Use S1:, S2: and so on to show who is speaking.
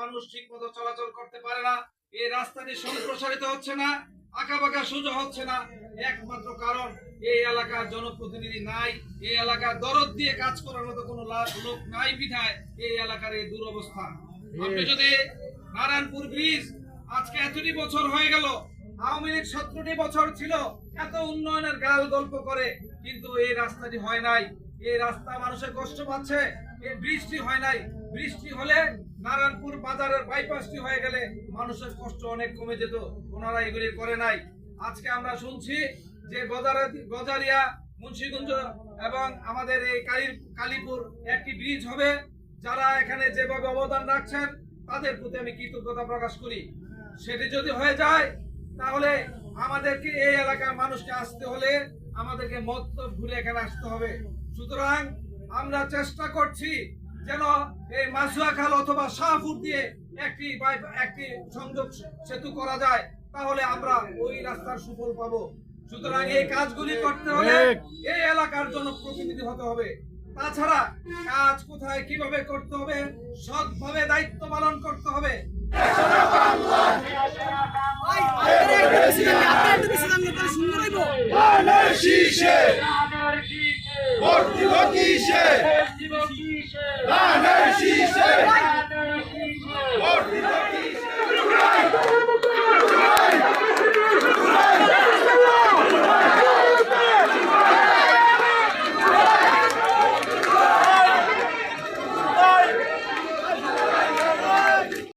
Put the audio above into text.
S1: মানুষ ঠিক মতো চলাচল করতে পারে না। এই রাস্তাটি সম্প্রসারিত হচ্ছে না আঁকা বাঁকা সোজা হচ্ছে না। একমাত্র কারণ এই এলাকার জনপ্রতিনিধি নাই এই এলাকার দরদ দিয়ে কাজ করার মতো কোনো লোক নাই বিধায় এই এলাকার এই দুরবস্থা। আপনি যদি নারায়ণপুর ব্রিজ আজকে এতটি বছর হয়ে গেল আওয়ামী লীগ সতেরোটি বছর ছিল এত উন্নয়নের গাল গল্প করে কিন্তু এই রাস্তাটি হয় নাই। এই রাস্তা মানুষের কষ্ট পাচ্ছে এই বৃষ্টি হয় নাই। বৃষ্টি হলে নারায়ণপুর বাইপাসটি হয়ে গেলে মানুষের কষ্ট অনেক কমে যেত, ওনারা এগুলি করে নাই। আজকে আমরা শুনছি যে গজারা গজারিয়া, মুন্সিগঞ্জ এবং আমাদের এই কালী কালীপুর একটি ব্রিজ হবে। যারা এখানে যেভাবে অবদান রাখছেন, তাদের প্রতি আমি কৃতজ্ঞতা প্রকাশ করি। সেটি যদি হয়ে যায়, তাহলে আমাদেরকে এই এলাকার মানুষকে আসতে হলে আমাদেরকে মত ঘুরে এখানে আসতে হবে। সুতরাং আমরা চেষ্টা করছি যেন এই মাসুয়া খাল অথবা শাহপুর দিয়ে একটি বাই- একটি সংযোগ সেতু করা যায় তাহলে আমরা ওই রাস্তার সুফল পাবো। সুতরাং এই কাজগুলি করতে হলে এই এলাকার জন্য প্রতিনিধি হতে হবে। তাছাড়া কাজ কোথায় কীভাবে করতে হবে সৎভাবে দায়িত্ব পালন করতে হবে।
S2: ধানের